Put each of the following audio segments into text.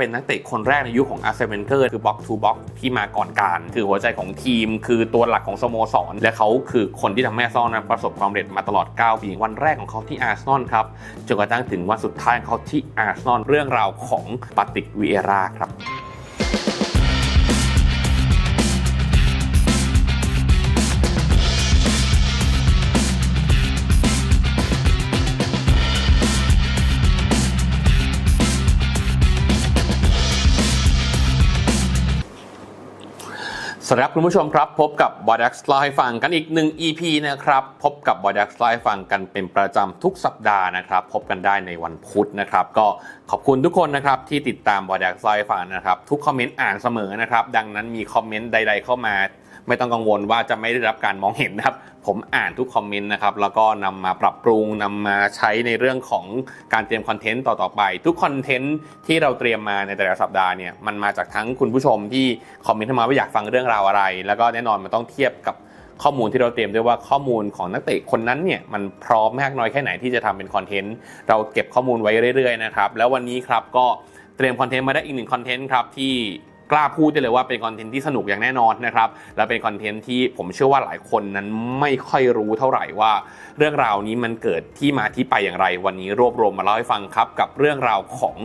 เป็นนักเตะคนแรกในยุคของอาร์เซนเวนเกอร์คือบล็อกทูบ็อกที่มาก่อนการ คือหัวใจของทีม คือตัวหลักของสโมสร และเขาคือคนที่ทำให้อาร์เซนอลนั้นประสบความสำเร็จมาตลอด 9 ปี วันแรกของเขาที่อาร์เซนอลครับจนกระทั่งถึงวันสุดท้ายของเขาที่อาร์เซนอลเรื่องราวของปาติกวีเอราครับ วัสดีครับคุณผู้ชมครับ พบกับบอดักส์ไลฟ์ฟังกันอีกหนึ่ง EP นะครับ พบกับบอดักส์ไลฟ์ฟังกันเป็นประจำทุกสัปดาห์นะครับ พบกันได้ในวันพุธนะครับ ก็ขอบคุณทุกคนนะครับที่ติดตามบอดักส์ไลฟ์ฟังนะครับ ทุกคอมเมนต์อ่านเสมอนะครับ ดังนั้นมีคอมเมนต์ใด ๆ เข้ามา ไม่ต้องกังวลว่าจะไม่ได้รับการมองเห็นนะครับ ผมอ่านทุกคอมเมนต์นะครับแล้วก็นำมาปรับปรุงนำมาใช้ในเรื่องของการเตรียมคอนเทนต์ต่อๆไป ทุกคอนเทนต์ที่เราเตรียมมาในแต่ละสัปดาห์เนี่ยมันมาจากทั้งคุณผู้ชมที่คอมเมนต์เข้ามาว่าอยากฟังเรื่องราวอะไร แล้วก็แน่นอนมันต้องเทียบกับข้อมูลที่เราเตรียมด้วยว่าข้อมูลของนักเตะคนนั้นเนี่ยมันพร้อมมากน้อยแค่ไหนที่จะทำเป็นคอนเทนต์เราเก็บข้อมูลไว้เรื่อยๆนะครับแล้ววันนี้ครับก็เตรียมคอนเทนต์มาได้อีกหนึ่งคอนเทนต์ครับที่ กล้าพูดได้เลยว่าเป็นคอนเทนต์ที่สนุกอย่างแน่นอนนะครับ และเป็นคอนเทนต์ที่ผมเชื่อว่าหลายคนนั้นไม่ค่อยรู้เท่าไหร่ว่า เรื่องราวนี้มันเกิดที่มาที่ไปอย่างไร วันนี้รวบรวมมาเล่าให้ฟังครับ กับเรื่องราวของ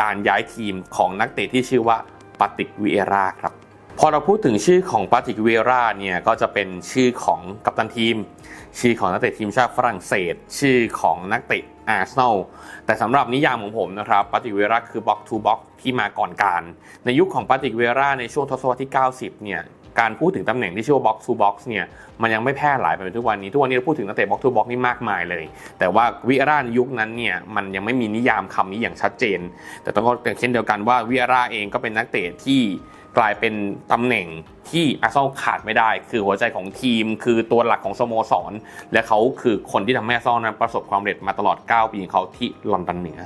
การย้ายทีมของนักเตะที่ชื่อว่าปาติกวีเอราครับพอเราพูดถึงชื่อของปาติกวีเอราเนี่ยก็จะเป็นชื่อของกัปตันทีม ชื่อของนักเตะทีมชาติฝรั่งเศส ชื่อของนักเตะ อาร์เซนอลแต่สำหรับนิยามของผมนะครับปาติกเวราคือบ็อกทูบ็อกที่มาก่อนการ ในยุคของปาติกเวราในช่วงทศวรรษที่ 90 เนี่ย การพูดถึงตำแหน่งที่ชื่อว่าบ็อกทูบ็อกเนี่ยมันยังไม่แพร่หลายไปเป็นทุกวันนี้ทุกวันนี้เราพูดถึงนักเตะบ็อกทูบ็อกนี่มากมายเลย แต่ว่าวิเอราในยุคนั้นเนี่ยมันยังไม่มีนิยามคำนี้อย่างชัดเจน แต่ต้องก็เช่นเดียวกันว่าวิเอราเองก็เป็นนักเตะที่กลายเป็นตำแหน่งที่อาร์เซนอลขาดไม่ได้ คือหัวใจของทีม คือตัวหลักของสโมสร และเขาคือคนที่ทำให้อาร์เซนอลนั้นประสบความสำเร็จมาตลอด 9 ปีของเขาที่ลอนดอนเหนือ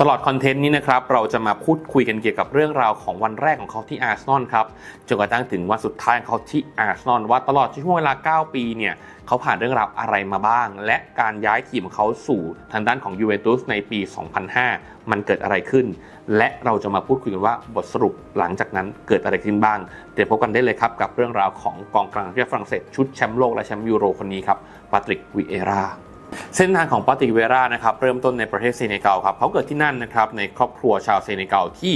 ตลอดคอนเทนต์นี้นะครับเราจะมาพูดคุยกันเกี่ยวกับเรื่องราวของวันแรกของเขาที่อาร์เซนอลครับจนกระทั่งถึงวันสุดท้ายของเขาที่อาร์เซนอลว่าตลอดช่วงเวลา 9 ปีเนี่ยเขาผ่านเรื่องราวอะไรมาบ้าง และการย้ายทีมของเขาสู่ทางด้านของยูเวนตุสในปี 2005 มันเกิดอะไรขึ้น และเราจะมาพูดคุยกันว่าบทสรุปหลังจากนั้นเกิดอะไรขึ้นบ้างเดี๋ยวพบกันได้เลยครับกับเรื่องราวของกองกลางทีมฝรั่งเศสชุดแชมป์โลกและแชมป์ยูโรคนนี้ครับปาตริกวิเอรา เส้นทางของปาติเวรานะครับเริ่มต้นในประเทศเซเนกัลครับเขาเกิดที่นั่นนะครับในครอบครัวชาวเซเนกัลที่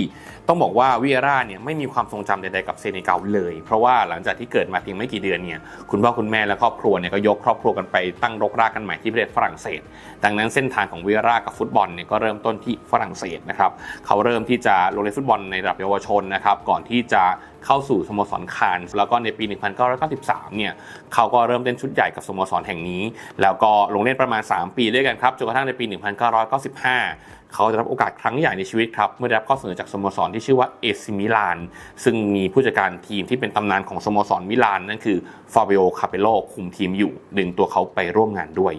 ต้องบอกว่าวิเอราเนี่ยไม่มีความทรงจำใดๆกับเซเนกัลเลย เพราะว่าหลังจากที่เกิดมาเพียงไม่กี่เดือนเนี่ยคุณพ่อคุณแม่และครอบครัวเนี่ยก็ยกครอบครัวกันไปตั้งรกรากกันใหม่ที่ประเทศฝรั่งเศส ดังนั้นเส้นทางของวิเอรากับฟุตบอลเนี่ยก็เริ่มต้นที่ฝรั่งเศสนะครับเขาเริ่มที่จะลงเล่นฟุตบอลในระดับเยาวชนนะครับก่อนที่จะ เข้าสู่สโมสรคานแล้วก็ในปี 1993 เนี่ยเขาก็เริ่มเล่นชุดใหญ่กับสโมสรแห่งนี้ แล้วก็ลงเล่นประมาณ 3 ปีด้วยกันครับจนกระทั่งในปี 1995เขาจะรับโอกาสครั้งใหญ่ในชีวิตครับ เมื่อได้รับข้อเสนอจากสโมสรที่ชื่อว่าเอซิมิลาน ซึ่งมีผู้จัดการทีมที่เป็นตำนานของสโมสรมิลานนั่นคือฟาเบโอคาเปโลคุมทีมอยู่ ดึงตัวเขาไปร่วมงานด้วย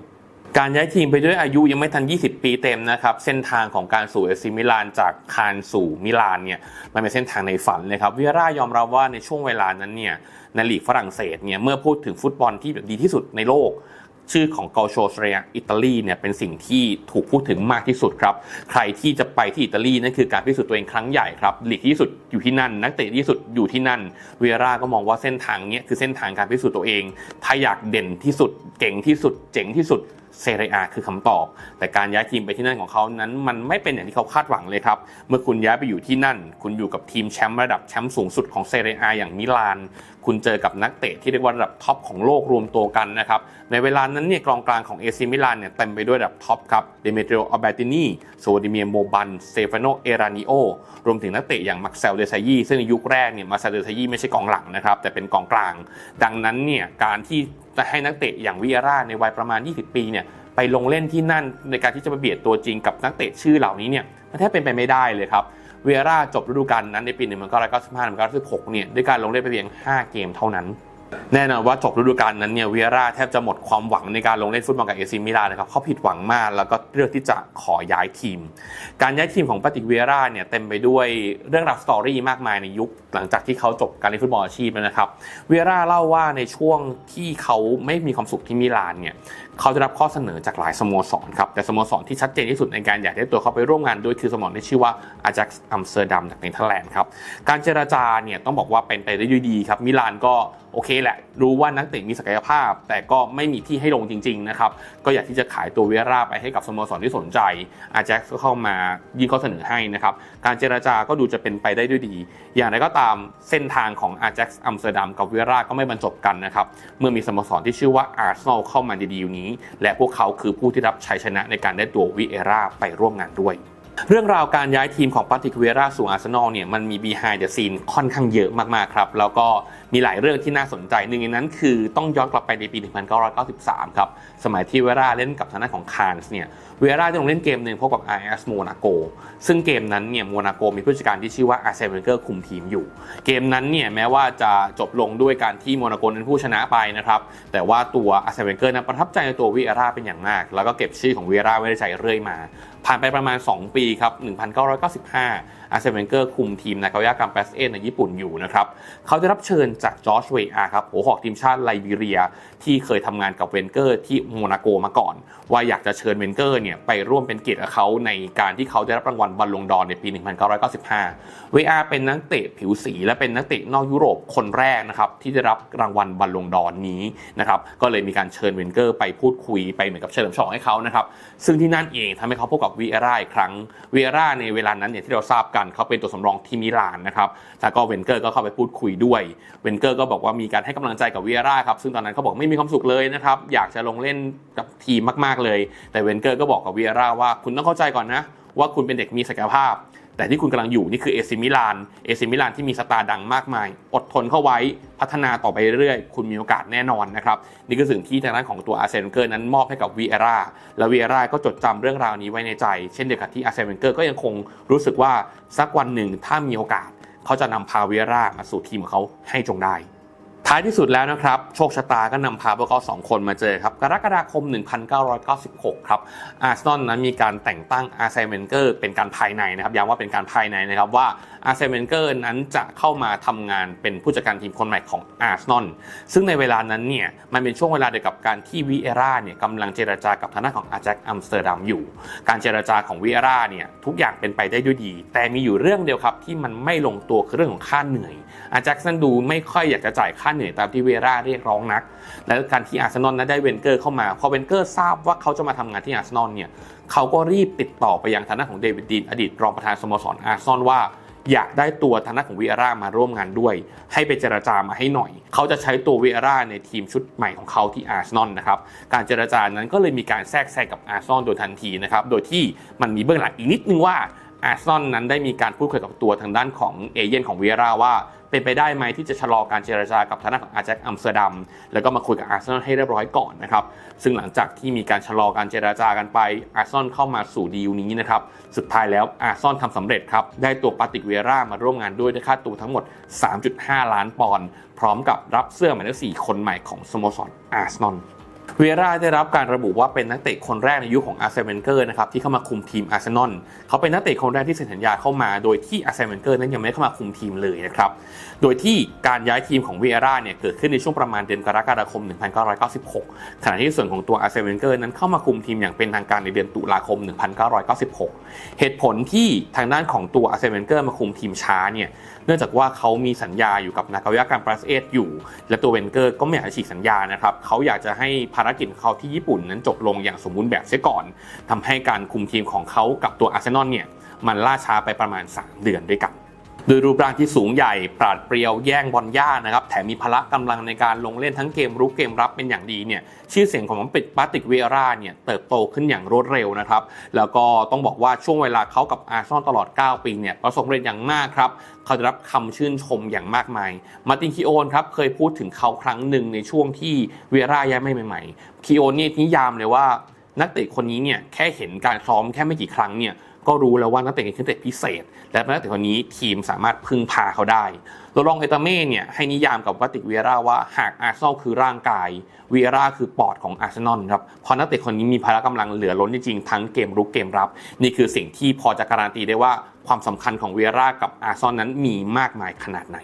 การย้ายทีมไปด้วยอายุยังไม่ทัน 20 ปีเต็มนะครับ เส้นทางของการสู่เอซิมิลานจากคานสู่มิลานเนี่ยมันเป็นเส้นทางในฝันเลยครับวิร่ายอมรับว่าในช่วงเวลานั้นเนี่ยในลีกฝรั่งเศสเนี่ยเมื่อพูดถึงฟุตบอลที่ดีที่สุดในโลก ชื่อของเกาโชสเรียอิตาลีเนี่ยเป็นสิ่งที่ถูกพูดถึงมากที่สุดครับ ใครที่จะไปที่อิตาลีนั่นคือการพิสูจน์ตัวเองครั้งใหญ่ครับลีกที่สุดอยู่ที่นั่น นักเตะที่สุดอยู่ที่นั่นเวร่าก็มองว่าเส้นทางเนี้ยคือเส้นทางการพิสูจน์ตัวเอง ถ้าอยากเด่นที่สุดเก่งที่สุดเจ๋งที่สุด เซเรียคือคำตอบ แต่การย้ายทีมไปที่นั่นของเขานั้น มันไม่เป็นอย่างที่เขาคาดหวังเลยครับ เมื่อคุณย้ายไปอยู่ที่นั่น คุณอยู่กับทีมแชมป์ระดับแชมป์สูงสุดของเซเรียอย่างมิลาน คุณเจอกับนักเตะที่เรียกว่าระดับท็อปของโลกรวมตัวกันนะครับ ในเวลานั้นเนี่ยกองกลางของเอซิมิลานเนี่ยเต็มไปด้วยระดับท็อปครับ เดเมเตรโออัลเบตินีโซดิเมียโมบันเตฟานโนเอรานิโอ รวมถึงนักเตะอย่างมักเซลเดซายีซึ่งในยุคแรกเนี่ยมาเซลเดซายีไม่ใช่กองหลังนะครับ แต่เป็นกองกลาง ดังนั้นเนี่ยการที่ จะให้นักเตะอย่างวิอาร่าในวัยประมาณ 20 ปีเนี่ยไปลงเล่นที่นั่นในการที่จะมาเบียดตัวจริงกับนักเตะชื่อเหล่านี้เนี่ยมันแทบเป็นไปไม่ได้เลยครับเวราจบฤดูกาลนั้นในปี 1995-1996 เนี่ยด้วยการลงเล่นไปเพียง 5 เกมเท่านั้น แน่นอนว่าจบฤดูกาลนั้นเนี่ยเวียร่าแทบจะหมดความหวังในการลงเล่นฟุตบอลกับเอซิมิลานนะครับเขาผิดหวังมากแล้วก็เลือกที่จะขอย้ายทีม การย้ายทีมของปาติเวียร่าเนี่ยเต็มไปด้วยเรื่องราวสตอรี่มากมายในยุค หลังจากที่เขาจบการเล่นฟุตบอลอาชีพแล้วนะครับเวียร่าเล่าว่าในช่วงที่เขาไม่มีความสุขที่มิลานเนี่ย เขาได้รับข้อเสนอจากหลายสโมสรครับ แต่สโมสรที่ชัดเจนที่สุดในการอยากได้ตัวเขาไปร่วมงานด้วยคือสโมสรที่ชื่อว่าอาจักอัมสเตอร์ดัมจากเนเธอร์แลนด์ครับ การเจรจาเนี่ยต้องบอกว่าเป็นไปได้ด้วยดีครับ มิลานก็โอเคแหละ รู้ว่านักเตะมีศักยภาพ แต่ก็ไม่มีที่ให้ลงจริงๆนะครับ ก็อยากที่จะขายตัวเวียร่าไปให้กับสโมสรที่สนใจ อาแจ็คก็เข้ามายื่นข้อเสนอให้นะครับ การเจรจาก็ดูจะเป็นไปได้ด้วยดี อย่างไรก็ตามเส้นทางของอาแจ็คอัมสเตอร์ดัมกับเวียร่าก็ไม่บรรจบกันนะครับ เมื่อมีสโมสรที่ชื่อว่าอาร์เซนอลเข้ามาในดีลนี้และพวกเขาคือผู้ที่รับชัยชนะในการได้ตัววิเอร่าไปร่วมงานด้วย เรื่องราวการย้ายทีมของปาติกเวราสู่อาร์เซนอลเนี่ยมันมี behind the scene ค่อนข้างเยอะมากๆครับแล้วก็มีหลายเรื่องที่น่าสนใจหนึ่งในนั้นคือต้องย้อนกลับไปในปี 1993 ครับสมัยที่เวราเล่นกับทางด้านของคานส์เนี่ยเวราได้ลงเล่นเกมหนึ่งพบกับ IS โมนาโกซึ่งเกมนั้นเนี่ยโมนาโกมีผู้จัดการที่ชื่อว่าอาร์เซนเวนเกอร์คุมทีมอยู่ เกมนั้นเนี่ยแม้ว่าจะจบลงด้วยการที่โมนาโกนั้นผู้ชนะไปนะครับแต่ว่าตัวอาร์เซนเวนเกอร์นั้นประทับใจในตัวเอราเป็นอย่างมาก แล้วก็เก็บชื่อของเอราไว้ในใจเรื่อยมา ผ่านไปประมาณ 2 ปีครับ 1995อาเซนเวนเกอร์คุมทีมนากายากามเปสเอในญี่ปุ่นอยู่นะครับ เขาได้รับเชิญจากจอร์จเวอาครับหัวหอกทีมชาติไลบีเรีย ที่เคยทำงานกับเวนเกอร์ที่โมนาโกมาก่อน ว่าอยากจะเชิญเวนเกอร์เนี่ยไปร่วมเป็นเกียรติกับเขาในการที่เขาได้รับรางวัลบอลลงดอนในปี 1995 เวอาเป็นนักเตะผิวสี และเป็นนักเตะนอกยุโรปคนแรกนะครับที่ได้รับรางวัลบอลลงดอนนี้นะครับก็เลยมีการเชิญเวนเกอร์ไปพูดคุยไปเหมือนกับเฉลิมฉลองให้เขานะครับซึ่งที่นั่นเองทำให้เขาพบกับวีเอร่าอีกครั้งวีเอร่าในเวลานั้นเนี่ยที่เราทราบกันเขาเป็นตัวสำรองที่มิลานนะครับแล้วก็เวนเกอร์ก็เข้าไปพูดคุยด้วย เวนเกอร์ก็บอกว่ามีการให้กำลังใจกับวีเอร่าครับ ซึ่งตอนนั้นเขาบอกไม่มีความสุขเลยนะครับ อยากจะลงเล่นกับทีมมาก ๆเลย แต่เวนเกอร์ก็บอกกับวีเอร่าว่าคุณต้องเข้าใจก่อนนะว่าคุณเป็นเด็กมีศักยภาพ แต่ที่คุณกำลังอยู่นี่คือเอซิมิลาน เอซิมิลานที่มีสตาร์ดังมากมาย อดทนเข้าไว้พัฒนาต่อไปเรื่อยๆ คุณมีโอกาสแน่นอนนะครับ นี่คือสิ่งที่ทางด้านของตัวอาร์เซนเกอร์นั้นมอบให้กับวีเอร่าและวีเอร่าก็จดจำเรื่องราวนี้ไว้ในใจ เช่นเดียวกับที่อาร์เซนเกอร์ก็ยังคงรู้สึกว่าสักวันหนึ่งถ้ามีโอกาส เขาจะนำพาวีเอร่ามาสู่ทีมของเขาให้จงได้ ท้ายที่สุดแล้วนะครับ โชคชะตาก็นำพาพวกเขาสองคนมาเจอครับ กรกฎาคม 1996 ครับ อาร์เซนอลนั้นมีการแต่งตั้งอาร์เซนเวนเกอร์เป็นการภายในนะครับ ย้ำว่าเป็นการภายในนะครับว่าอาร์เซนเวนเกอร์นั้นจะเข้ามาทำงานเป็นผู้จัดการทีมคนใหม่ของอาร์เซนอล ซึ่งในเวลานั้นเนี่ยมันเป็นช่วงเวลาเดียวกับการที่วีเอร่าเนี่ยกำลังเจรจากับทางด้านของอาแจ็คอัมสเตอร์ดัมอยู่ การเจรจาของวีเอร่าเนี่ยทุกอย่างเป็นไปได้ด้วยดี แต่มีอยู่เรื่องเดียวครับที่มันไม่ลงตัวคือเรื่องของค่าเหนื่อย อาแจ็คสันดูไม่ค่อยอยากจะจ่ายค่าเหนื่อยตามที่เอร่าเรียกร้องนัก และการที่อาร์เซนอลนั้นได้เวนเกอร์เข้ามาพอเวนเกอร์ทราบว่าเขาจะมาทำงานที่อาร์เซนอลเนี่ยเขาก็รีบติดต่อไปยังทางด้านของเดวิดดีนอดีตรองประธานสโมสรอาร์เซนอลว่าอยากได้ตัวทางด้านของวีเอร่ามาร่วมงานด้วย ให้ไปเจรจามาให้หน่อย เขาจะใช้ตัววีเอร่าในทีมชุดใหม่ของเขาที่อาร์เซนอลนะครับ การเจรจานั้นก็เลยมีการแทรกแซงกับอาร์เซนอลโดยทันทีนะครับ โดยที่มันมีเบื้องหลังอีกนิดนึงว่าอาร์เซนอลนั้นได้มีการพูดคุยกับตัวทางด้านของเอเย่นของวีเอร่าว่า เป็นไปได้ไหมที่จะชะลอการเจรจากับทางด้านของอาแจ็คอัมสเตอร์ดัมแล้วก็มาคุยกับอาร์เซนอลให้เรียบร้อยก่อนนะครับซึ่งหลังจากที่มีการชะลอการเจรจากันไปอาร์เซนอลเข้ามาสู่ดีลนี้นะครับสุดท้ายแล้วอาร์เซนอลทำสำเร็จครับได้ตัวปาติกเวรามาร่วมงานด้วยด้วยค่าตัวทั้งหมด 3.5 ล้านปอนด์พร้อมกับรับเสื้อหมายเลข4คนใหม่ของสโมสรอาร์เซนอล เวราได้รับการระบุว่าเป็นนักเตะคนแรกในยุคของอาร์เซนเวนเกอร์นะครับที่เข้ามาคุมทีมอาร์เซนอลเขาเป็นนักเตะคนแรกที่เซ็นสัญญาเข้ามาโดยที่อาร์เซนเวนเกอร์นั้นยังไม่ได้เข้ามาคุมทีมเลยนะครับโดยที่การย้ายทีมของเวราเนี่ยเกิดขึ้นในช่วงประมาณเดือนกรกฎาคม 1996 ขณะที่ส่วนของตัวอาร์เซนเวนเกอร์นั้นเข้ามาคุมทีมอย่างเป็นทางการในเดือนตุลาคม 1996 เหตุผลที่ทางด้านของตัวอาร์เซนเวนเกอร์มาคุมทีมช้าเนี่ยเนื่องจากว่าเขามีสัญญาอยู่กับนากาวยาการปราสเอสอยู่ และตัวเวนเกอร์ก็ไม่อยากฉีกสัญญานะครับเขาอยากจะให้ภารกิจของเขาที่ญี่ปุ่นนั้นจบลงอย่างสมบูรณ์แบบเสียก่อนทำให้การคุมทีมของเขากับตัวอาร์เซนอลเนี่ยมันล่าช้าไปประมาณ 3 เดือนด้วยกัน โดยรูปร่างที่สูงใหญ่ ปราดเปรียวแย่งบอลย่านะครับ แถมมีพละกำลังในการลงเล่นทั้งเกมรุกเกมรับเป็นอย่างดีเนี่ย ชื่อเสียงของปิดปาติกเวราเนี่ยเติบโตขึ้นอย่างรวดเร็วนะครับ แล้วก็ต้องบอกว่าช่วงเวลาเขากับอาร์ซอลตลอด 9 ปีเนี่ยประสบเร็จอย่างมากครับ เขาได้รับคำชื่นชมอย่างมากมาย มาร์ตินคิโอนครับเคยพูดถึงเขาครั้งหนึ่งในช่วงที่เวราย้ายไม่ใหม่ๆคิโอนนี่นิยามเลยว่านักเตะคนนี้เนี่ยแค่เห็นการซ้อมแค่ไม่กี่ครั้งเนี่ย ก็รู้แล้วว่านักเตะคือนักเตะพิเศษ และนักเตะคนนี้ทีมสามารถพึ่งพาเขาได้โรลองเอตาเม่เนี่ยให้นิยามกับปาติกเวียร่าว่าหากอาร์เซนอลคือร่างกายเวียร่าคือปอดของอาร์เซนอลครับเพราะนักเตะคนนี้มีพละกำลังเหลือล้นจริงๆทั้งเกมรุกเกมรับ นี่คือสิ่งที่พอจะการันตีได้ว่าความสำคัญของเวียร่ากับอาร์เซนอลนั้นมีมากมายขนาดไหน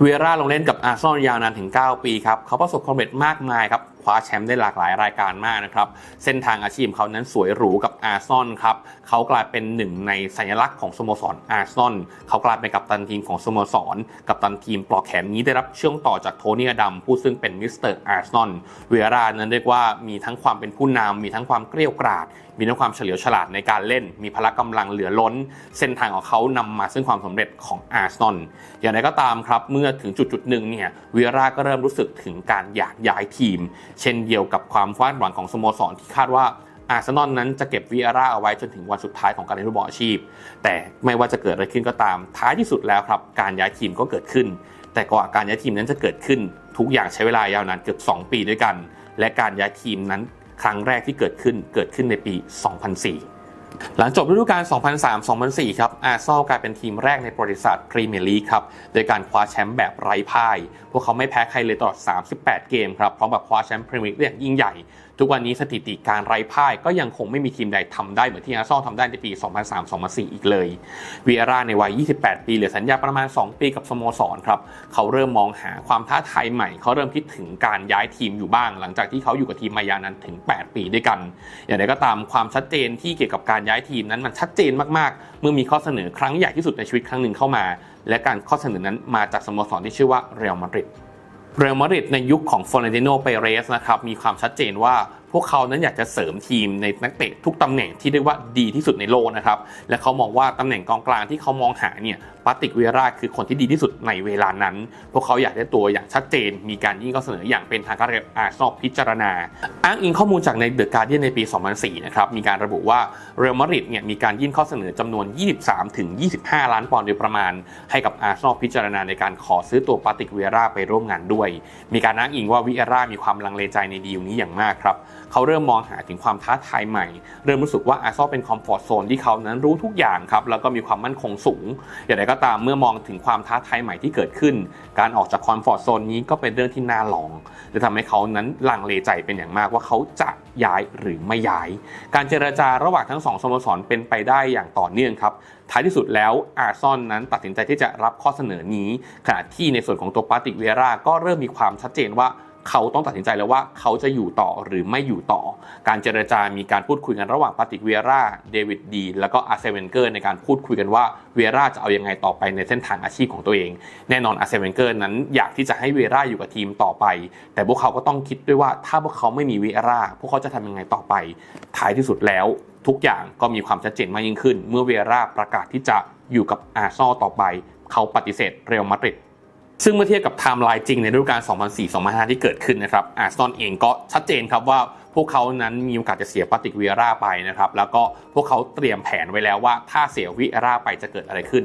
เวียร่าลงเล่นกับอาร์เซนอลยาวนานถึง 9 ปีครับเขาประสบความสำเร็จมากมายครับ คว้าแชมป์ได้หลากหลายรายการมากนะครับ เส้นทางอาชีพเขานั้นสวยหรูกับอาร์ซอนครับเขากลายเป็นหนึ่งในสัญลักษณ์ของสโมสรอาร์ซอนเขากลายเป็นกัปตันทีมของสโมสร กัปตันทีมปลอกแขนนี้ได้รับเชื่อมต่อจากโทนี่อดัมผู้ซึ่งเป็นมิสเตอร์อาร์ซอนเวียรานั้นเรียกว่ามีทั้งความเป็นผู้นำมีทั้งความเกรี้ยวกราดมีทั้งความเฉลียวฉลาดในการเล่น มีพละกำลังเหลือล้น เส้นทางของเขานำมาซึ่งความสำเร็จของอาร์ซนอลอย่างไรก็ตามครับเมื่อถึงจุดจุดหนึ่งเนี่ยเวียร่าก็เริ่มรู้สึกถึงการอยากย้ายทีม เช่นเดียวกับความคาดหวังของสโมสรที่คาดว่าอาร์เซนอลนั้นจะเก็บวีอาร่าเอาไว้จนถึงวันสุดท้ายของการเล่นฟุตบอลอาชีพ แต่ไม่ว่าจะเกิดอะไรขึ้นก็ตาม ท้ายที่สุดแล้วครับ การย้ายทีมก็เกิดขึ้น แต่กว่าการย้ายทีมนั้นจะเกิดขึ้น ทุกอย่างใช้เวลายาวนานเกือบ 2 ปีด้วยกัน และการย้ายทีมนั้น ครั้งแรกที่เกิดขึ้นเกิดขึ้นในปี 2004 หลังจบฤดูกาล 2003-2004 ครับ อาร์เซนอลกลายเป็นทีมแรกในประวัติศาสตร์พรีเมียร์ลีกครับ โดยการคว้าแชมป์แบบไร้พ่าย พวกเขาไม่แพ้ใครเลยตลอด 38 เกมครับ พร้อมกับคว้าแชมป์พรีเมียร์ลีกอย่างยิ่งใหญ่ ทุกวันนี้สถิติการไร้พ่ายก็ยังคงไม่มีทีมใดทำได้เหมือนที่อาร์เซนอลทำได้ในปี 2003-2004 อีกเลยวีอาร่าในวัย 28 ปีเหลือสัญญาประมาณ 2 ปีกับสโมสรครับ เขาเริ่มมองหาความท้าทายใหม่ เขาเริ่มคิดถึงการย้ายทีมอยู่บ้าง หลังจากที่เขาอยู่กับทีมมายาวนานถึง 8 ปีด้วยกัน อย่างไรก็ตามความชัดเจนที่เกี่ยวกับการย้ายทีมนั้นมันชัดเจนมากๆ เมื่อมีข้อเสนอครั้งใหญ่ที่สุดในชีวิตครั้งหนึ่งเข้ามา และการข้อเสนอนั้นมาจากสโมสรที่ชื่อว่าเรอัลมาดริดเรอัลมาดริดในยุคของฟลอเรนติโนเปเรสนะครับมีความชัดเจนว่าพวกเขานั้นอยากจะเสริมทีมในนักเตะทุกตำแหน่งที่เรียกว่าดีที่สุดในโลกนะครับ และเขามองว่าตำแหน่งกองกลางที่เขามองหาเนี่ยปาติกเวราคือคนที่ดีที่สุดในเวลานั้น พวกเขาอยากได้ตัวอย่างชัดเจน มีการยื่นข้อเสนออย่างเป็นทางการอาร์ซอลพิจารณา อ้างอิงข้อมูลจากในเดอะการ์เดียนในปี 2004 นะครับ มีการระบุว่าเรอัลมาดริดเนี่ยมีการยื่นข้อเสนอจำนวน 23-25 ล้านปอนด์โดยประมาณ ให้กับอาร์ซอลพิจารณาในการขอซื้อตัวปาติกเวราไปร่วมงานด้วย มีการอ้างอิงว่าวิเอรามีความลังเลใจในดีลนี้อย่างมากครับ เขาเริ่มมองหาถึงความท้าทายใหม่ เริ่มรู้สึกว่าอาร์ซอลเป็นคอมฟอร์ทโซนที่เขานั้นรู้ทุกอย่างครับแล้วก็มีความมั่นคงสูง อย่างไรก็ตามเมื่อมองถึงความท้าทายใหม่ที่เกิดขึ้น การออกจากคอมฟอร์ทโซนนี้ก็เป็นเรื่องที่น่าลองและทำให้เขานั้นลังเลใจเป็นอย่างมากว่าเขาจะย้ายหรือไม่ย้าย การเจรจาระหว่างทั้งสองสโมสรเป็นไปได้อย่างต่อเนื่องครับท้ายที่สุดแล้วอาร์ซอนนั้นตัดสินใจที่จะรับข้อเสนอนี้ ขณะที่ในส่วนของตัวปาติเวราก็เริ่มมีความชัดเจนว่า เขาต้องตัดสินใจแล้วว่าเขาจะอยู่ต่อหรือไม่อยู่ต่อ การเจรจามีการพูดคุยกันระหว่างปาติกเวราเดวิดดีแล้วก็อาเซเวนเกอร์ในการพูดคุยกันว่าเวราจะเอายังไงต่อไปในเส้นทางอาชีพของตัวเอง แน่นอนอาเซเวนเกอร์นั้นอยากที่จะให้เวราอยู่กับทีมต่อไป แต่พวกเขาก็ต้องคิดด้วยว่าถ้าพวกเขาไม่มีเวราพวกเขาจะทำยังไงต่อไป ท้ายที่สุดแล้ว ทุกอย่างก็มีความชัดเจนมากยิ่งขึ้น เมื่อเวราประกาศที่จะอยู่กับอาร์ซอลต่อไป เขาปฏิเสธเรอัลมาดริด ซึ่งเมื่อเทียบกับไทม์ไลน์จริงในฤดูกาล 2004-2005 ที่เกิดขึ้นนะครับอาร์เซนอลเองก็ชัดเจนครับว่าพวกเขานั้นมีโอกาสจะเสียปาติกวิเอราไปนะครับ แล้วก็พวกเขาเตรียมแผนไว้แล้วว่าถ้าเสียวิเอราไปจะเกิดอะไรขึ้น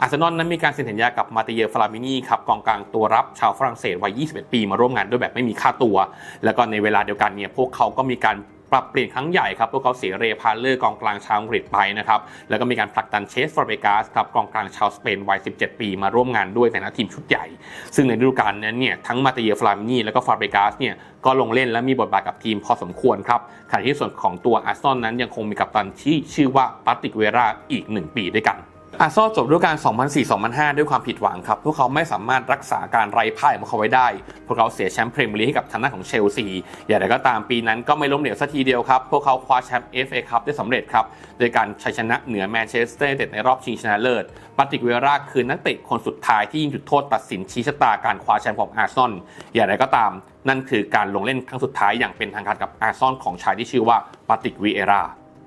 อาร์เซนอลนั้นมีการเซ็นสัญญากับมาติเยฟลามินีครับกองกลางตัวรับชาวฝรั่งเศสวัย 21 ปีมาร่วมงานด้วยแบบไม่มีค่าตัว แล้วก็ในเวลาเดียวกันเนี่ยพวกเขาก็มีการ ปรับเปลี่ยนครั้งใหญ่ครับพวกเขาเสียเรพาเลอร์กองกลางชาวอังกฤษไปนะครับแล้วก็มีการผลักดันเชสฟอร์เบกาสครับกองกลางชาวสเปนวัย 17 ปีมาร่วมงานด้วยในฐานะทีมชุดใหญ่ ซึ่งในฤดูกาลนั้นเนี่ยทั้งมาเตเยฟลามินีแล้วก็ฟาร์เบกาสเนี่ยก็ลงเล่นและมีบทบาทกับทีมพอสมควรครับขณะที่ส่วนของตัวอาร์ซอลนั้นยังคงมีกัปตันที่ชื่อว่าปาติกเวราอีก 1 ปีด้วยกัน อาร์เซนอลจบฤดูกาล 2004-2005 ด้วยความผิดหวังครับ พวกเขาไม่สามารถรักษาการไร้พ่ายของเขาไว้ได้ พวกเขาเสียแชมป์พรีเมียร์ลีกให้กับทางด้านของเชลซี อย่างไรก็ตามปีนั้นก็ไม่ล้มเหลวสักทีเดียวครับ พวกเขาคว้าแชมป์ FA คัพได้สำเร็จครับ โดยการชัยชนะเหนือแมนเชสเตอร์ยูไนเต็ดในรอบชิงชนะเลิศปาติกเวราคือนักเตะคนสุดท้ายที่ยิงจุดโทษตัดสินชี้ชะตาการคว้าแชมป์ของอาร์เซนอล อย่างไรก็ตาม นั่นคือการลงเล่นครั้งสุดท้ายอย่างเป็นทางการกับอาร์เซนอลของชายที่ชื่อว่าปาติกวีเอรา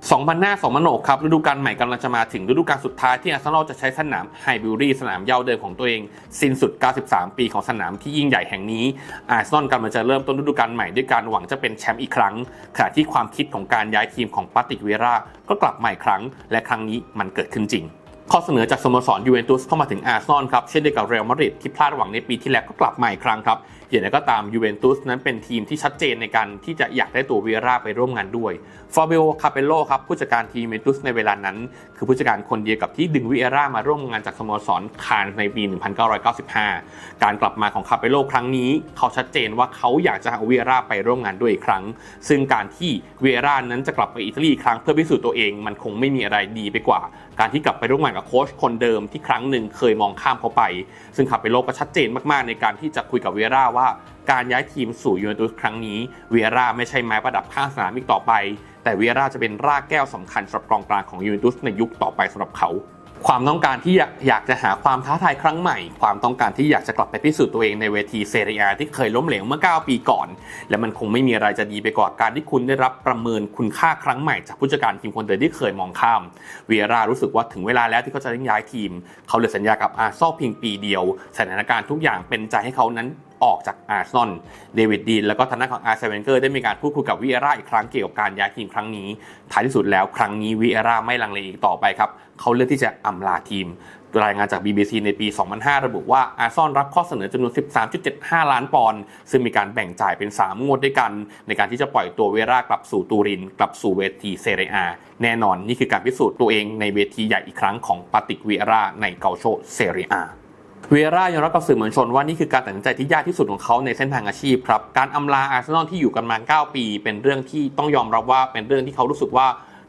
2005 2006ครับฤดูกาลใหม่กำลังจะมาถึงฤดูกาลสุดท้ายที่อาร์เซนอลจะใช้สนามไฮบิวรี่สนามเย่าเดิมของตัวเอง สิ้นสุด 93 ปีของสนามที่ยิ่งใหญ่แห่งนี้อาร์เซนอลกำลังจะเริ่มต้นฤดูกาลใหม่ด้วยการหวังจะเป็นแชมป์อีกครั้งขณะที่ความคิดของการย้ายทีมของปาติกเวราก็กลับมาอีกครั้ง และครั้งนี้มันเกิดขึ้นจริงข้อเสนอจากสโมสรยูเวนตุสเข้ามาถึงอาร์เซนอลครับเช่นเดียวกับเรอัลมาดริดที่พลาดหวังในปีที่แล้วก็กลับมาอีกครั้งครับ อย่างไรก็ตามยูเวนตุสนั้นเป็นทีมที่ชัดเจนในการที่จะอยากได้ตัวเวียร่าไปร่วมงานด้วยฟาเบโอคาเปโลครับผู้จัดการทีมยูเวนตุสในเวลานั้น คือผู้จัดการคนเดียวกับที่ดึงวิเอร่ามาร่วมงานจากสโมสรคานในปี 1995 การกลับมาของคาเปโลครั้งนี้ เขาชัดเจนว่าเขาอยากจะเอาวิเอร่าไปร่วมงานด้วยอีกครั้ง ซึ่งการที่วิเอร่านั้นจะกลับไปอิตาลีอีกครั้งเพื่อพิสูจน์ตัวเองมันคงไม่มีอะไรดีไปกว่า การที่กลับไปร่วมงานกับโค้ชคนเดิมที่ครั้งหนึ่งเคยมองข้ามเขาไป ซึ่งคาเปโลก็ชัดเจนมากๆในการที่จะคุยกับวิเอร่าว่าการย้ายทีมสู่ยูเวนตุสครั้งนี้เวียร่าไม่ใช่ไม้ประดับข้างสนามอีกต่อไป แต่เวียร่าจะเป็นรากแก้วสำคัญสำหรับกองกลางของยูเวนตุสในยุคต่อไปสำหรับเขา ความต้องการที่อยากจะหาความท้าทายครั้งใหม่ ความต้องการที่อยากจะกลับไปพิสูจน์ตัวเองในเวทีเซเรียที่เคยล้มเหลวเมื่อ 9 ปีก่อน และมันคงไม่มีอะไรจะดีไปกว่าการที่คุณได้รับประเมินคุณค่าครั้งใหม่จากผู้จัดการทีมคนเดิมที่เคยมองข้ามเวียร่ารู้สึกว่าถึงเวลาแล้วที่เขาจะต้องย้ายทีม เขาเหลือสัญญากับอาร์ซอลเพียงปีเดียว สถานการณ์ทุกอย่างเป็นใจให้เขานั้น ออกจากอาร์เซนอลเดวิดดีนแล้วก็ทางด้านของอาร์เซเวนเกอร์ได้มีการพูดคุยกับวิเอร่าอีกครั้งเกี่ยวกับการย้ายทีมครั้งนี้ท้ายที่สุดแล้วครั้งนี้วิเอร่าไม่ลังเลอีกต่อไปครับเขาเลือกที่จะอำลาทีมรายงานจาก BBC ในปี 2005 ระบุว่าอาร์ซอนรับข้อเสนอจำนวน 13.75 ล้านปอนด์ซึ่งมีการแบ่งจ่ายเป็น 3 งวดด้วยกัน ในการที่จะปล่อยตัวเวรากลับสู่ตูริน กลับสู่เวทีเซเรียอาแน่นอนนี่คือการพิสูจน์ตัวเองในเวทีใหญ่อีกครั้งของปาติกเวราในเกาโชเซเรียอา เวียร่ายอมรับกับสื่อมวลชนว่านี่คือการตัดสินใจที่ยากที่สุดของเขาในเส้นทางอาชีพครับ การอำลาอาร์เซนอลที่อยู่กันมา 9 ปี เป็นเรื่องที่ต้องยอมรับว่าเป็นเรื่องที่เขารู้สึกว่า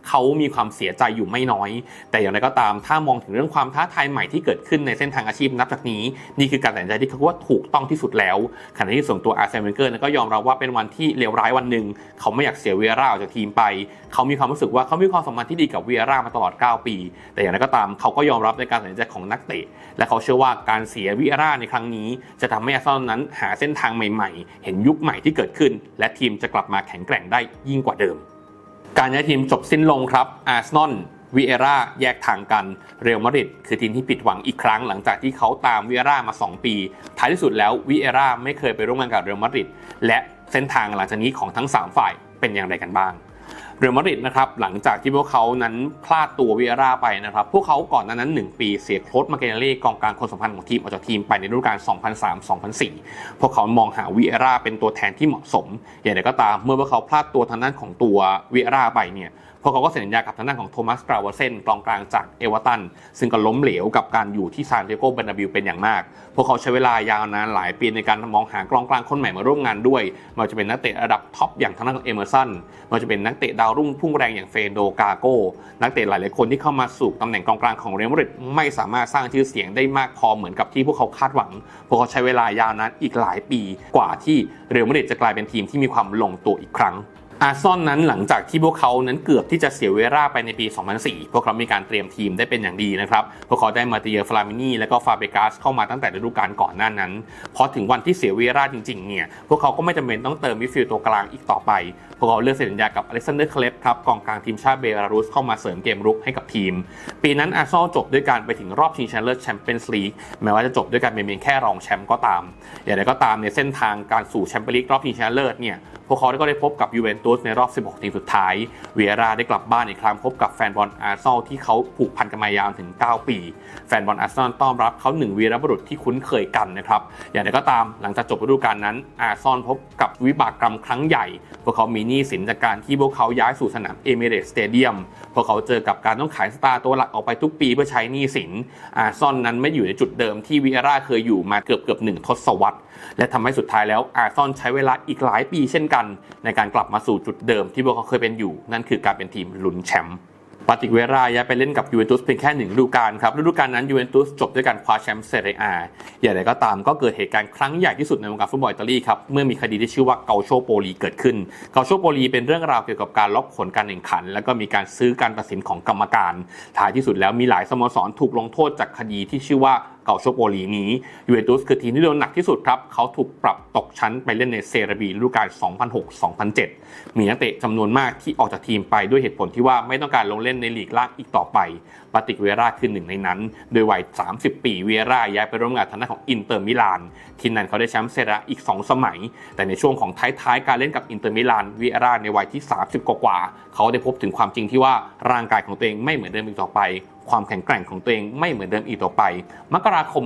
เขามีความเสียใจอยู่ไม่น้อย แต่อย่างไรก็ตามถ้ามองถึงเรื่องความท้าทายใหม่ที่เกิดขึ้นในเส้นทางอาชีพนับจากนี้ นี่คือการตัดสินใจที่เขาว่าถูกต้องที่สุดแล้วขณะที่ส่วนตัวอาร์เซนเวนเกอร์ก็ยอมรับว่าเป็นวันที่เลวร้ายวันหนึ่งเขาไม่อยากเสียเวร่าออกจากทีมไป เขามีความรู้สึกว่าเขามีความสัมพันธ์ที่ดีกับเวียร่ามาตลอด 9 ปี แต่อย่างไรก็ตามเขาก็ยอมรับในการตัดสินใจของนักเตะ และเขาเชื่อว่าการเสียเวียร่าในครั้งนี้ จะทำให้อาร์เซนอลนั้นหาเส้นทางใหม่ ๆ เห็นยุคใหม่ที่เกิดขึ้น และทีมจะกลับมาแข็งแกร่งได้ยิ่งกว่าเดิม การย้ายทีมจบสิ้นลงครับ อาร์เซนอลวิเอร่าแยกทางกัน เรอัลมาดริดคือทีมที่ผิดหวังอีกครั้งหลังจากที่เขาตามวิเอร่ามา 2 ปี ท้ายที่สุดแล้ววิเอร่าไม่เคยไปร่วมงานกับเรอัลมาดริดและเส้นทางหลังจากนี้ของทั้ง 3 ฝ่ายเป็นอย่างไรกันบ้าง เรอัลมาดริดนะครับหลังจากที่พวกเขานั้นพลาดตัววิเอร่าไปนะครับ พวกเขาก่อนหน้านั้น1ปีเสียโค้ชมาเกเนเล่กองกลางคนสำคัญของทีมออกจากทีมไปในฤดูกาล 2003-2004 พวกเขามองหาวิเอร่าเป็นตัวแทนที่เหมาะสม อย่างไรก็ตามเมื่อพวกเขาพลาดตัวทางด้านของตัววิเอร่าไปเนี่ย พวกเขาก็เซ็นสัญญากับทางด้านของโทมัสกราวเซนกองกลางจากเอเวอร์ตันซึ่งก็ล้มเหลวกับการอยู่ที่ซานเดโกเบนาบิลเป็นอย่างมาก พวกเขาใช้เวลายาวนานหลายปีในการมองหากองกลางคนใหม่มาร่วมงานด้วยมันจะเป็นนักเตะระดับท็อปอย่างทางด้านของเอเมอร์สันมันจะเป็นนักเตะดาวรุ่งพุ่งแรงอย่างเฟนโดกาโกนักเตะหลายๆคนที่เข้ามาสู่ตำแหน่งกองกลางของเรอัลมาดริดไม่สามารถสร้างชื่อเสียงได้มากพอเหมือนกับที่พวกเขาคาดหวัง พวกเขาใช้เวลายาวนานอีกหลายปีกว่าที่เรอัลมาดริดจะกลายเป็นทีมที่มีความลงตัวอีกครั้ง อาร์ซอนนั้นหลังจากที่พวกเขานั้นเกือบที่จะเสียเวราไปในปี 2004 พวกเขามีการเตรียมทีมได้เป็นอย่างดีนะครับ พวกเขาได้มาเตียฟลามินีและก็ฟาเบกัสเข้ามาตั้งแต่ฤดูกาลก่อนหน้านั้น พอถึงวันที่เสียเวราจริงๆเนี่ย พวกเขาก็ไม่จำเป็นต้องเติมมิดฟิลด์ตัวกลางอีกต่อไป พวกเขาเลือกเซ็นสัญญากับอเล็กซานเดอร์เคลฟครับกองกลางทีมชาติเบลารุสเข้ามาเสริมเกมรุกให้กับทีม ปีนั้นอาร์ซอนจบด้วยการไปถึงรอบชิงชนะเลิศแชมเปี้ยนส์ลีกแม้ว่าจะจบด้วยการเป็นเพียงแค่รองแชมป์ก็ตาม อย่างไรก็ตามในเส้นทางการสู่แชมเปี้ยนส์ลีกรอบชิงชนะเลิศเนี่ยพวกเขาก็ได้พบกับยูเวนตุสในรอบ 16 ทีมสุดท้ายเวียราได้กลับบ้านอีกครั้งพบกับแฟนบอลอาร์ซอลที่เขาผูกพันกันมายาวถึง 9 ปี แฟนบอลอาร์ซอลต้อนรับเขาหนึ่งวีรบุรุษที่คุ้นเคยกันนะครับอย่างไรก็ตามหลังจากจบฤดูกาลนั้นอาร์ซอลพบกับวิบากกรรมครั้งใหญ่พวกเขามีหนี้สินจากการที่พวกเขาย้ายสู่สนามเอเมเรตสเตเดียมพวกเขาเจอกับการต้องขายสตาร์ตัวหลักออกไปทุกปีเพื่อใช้หนี้สินอาร์ซอนนั้นไม่อยู่ในจุดเดิมที่วิเอร่าเคยอยู่มาเกือบเกือบหนึ่งทศวรรษ และทำให้สุดท้ายแล้วอาร์ซอนใช้เวลาอีกหลายปีเช่นกัน ในการกลับมาสู่จุดเดิมที่พวกเขาเคยเป็นอยู่ นั่นคือการเป็นทีมลุ้นแชมป์ ปาติเวราย้ายไปเล่นกับยูเวนตุสเพียงแค่หนึ่งฤดูกาลครับฤดูกาลนั้นยูเวนตุสจบด้วยการคว้าแชมป์เซเรียอาอย่างไรก็ตามก็เกิดเหตุการณ์ครั้งใหญ่ที่สุดในวงการฟุตบอลอิตาลีครับเมื่อมีคดีที่ชื่อว่าเกาโชโปลีเกิดขึ้น เกาโชโปลีเป็นเรื่องราวเกี่ยวกับการล็อกผลการแข่งขัน แล้วก็มีการซื้อการตัดสินของกรรมการท้ายที่สุดแล้วมีหลายสโมสรถูกลงโทษจากคดีที่ชื่อว่า เกาโชโปลีนี้ยูเวนตุสคือทีมที่โดนหนักที่สุดครับ เขาถูกปรับตกชั้นไปเล่นในเซเรบีฤดูกาล 2006-2007 มีนักเตะจำนวนมากที่ออกจากทีมไปด้วยเหตุผลที่ว่าไม่ต้องการลงเล่นในลีกล่างอีกต่อไป ปาติกเวราคือหนึ่งในนั้น โดยวัย 30 ปีเวราย้ายไปร่วมงานทางด้านของอินเตอร์มิลานทีนั้นเขาได้แชมป์เซเรียอีก 2 สมัย แต่ในช่วงของท้ายๆ การเล่นกับอินเตอร์มิลานเวราในวัยที่ 30 กว่าๆเขาได้พบถึงความจริงที่ว่าร่างกายของตัวเองไม่เหมือนเดิมอีกต่อไปความแข็งแกร่งของตัวเองไม่เหมือนเดิมอีกต่อไป มกราคม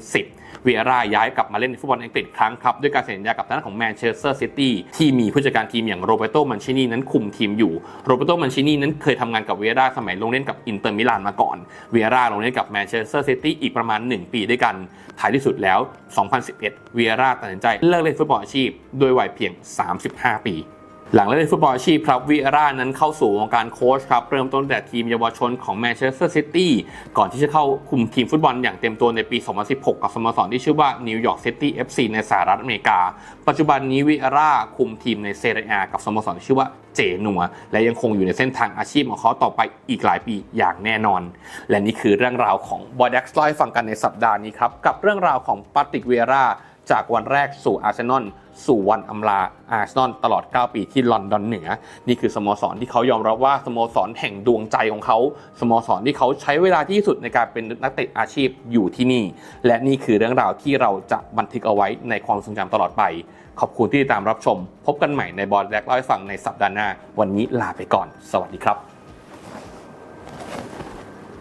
2010 เวียร่าย้ายกลับมาเล่นในฟุตบอลอังกฤษครั้งครับ ด้วยการเซ็นสัญญากับทางด้านของแมนเชสเตอร์ซิตี้ที่มีผู้จัดการทีมอย่างโรเบโตมันชินีนั้นคุมทีมอยู่ โรเบโตมันชินีนั้นเคยทำงานกับเวียร่าสมัยลงเล่นกับอินเตอร์มิลานมาก่อน เวียร่าลงเล่นกับแมนเชสเตอร์ซิตี้อีกประมาณ 1 ปีด้วยกัน ท้ายที่สุดแล้ว 2011 เวียร่าตัดสินใจเลิกเล่นฟุตบอลอาชีพ ด้วยวัยเพียง 35 ปี หลังเล่นฟุตบอลอาชีพครับวิเอร่านั้นเข้าสู่วงการโค้ชครับเริ่มต้นแต่ทีมเยาวชนของแมนเชสเตอร์ซิตี้ก่อนที่จะเข้าคุมทีมฟุตบอลอย่างเต็มตัวในปี 2016 กับสโมสรที่ชื่อว่านิวยอร์กซิตี้ FC ในสหรัฐอเมริกา ปัจจุบันนี้วิเอร่าคุมทีมในเซเรียอากับสโมสรที่ชื่อว่าเจนัวและยังคงอยู่ในเส้นทางอาชีพของเขาต่อไปอีกหลายปีอย่างแน่นอน และนี่คือเรื่องราวของบอ y ด็กซ์ไลฟ์ฟังกันในสัปดาห์นี้ครับกับเรื่องราวของปาติกเวียร่า จากวันแรกสู่อาร์เซนอลสู่วันอำลาอาร์เซนอลตลอด 9 ปีที่ลอนดอนเหนือ นี่คือสโมสรที่เขายอมรับว่าสโมสรแห่งดวงใจของเขาสโมสรที่เขาใช้เวลาที่สุดในการเป็นนักเตะอาชีพอยู่ที่นี่ และนี่คือเรื่องราวที่เราจะบันทึกเอาไว้ในความทรงจำตลอดไป ขอบคุณที่ติดตามรับชม พบกันใหม่ในบอลแรกเล่าให้ฟังในสัปดาห์หน้า วันนี้ลาไปก่อน สวัสดีครับ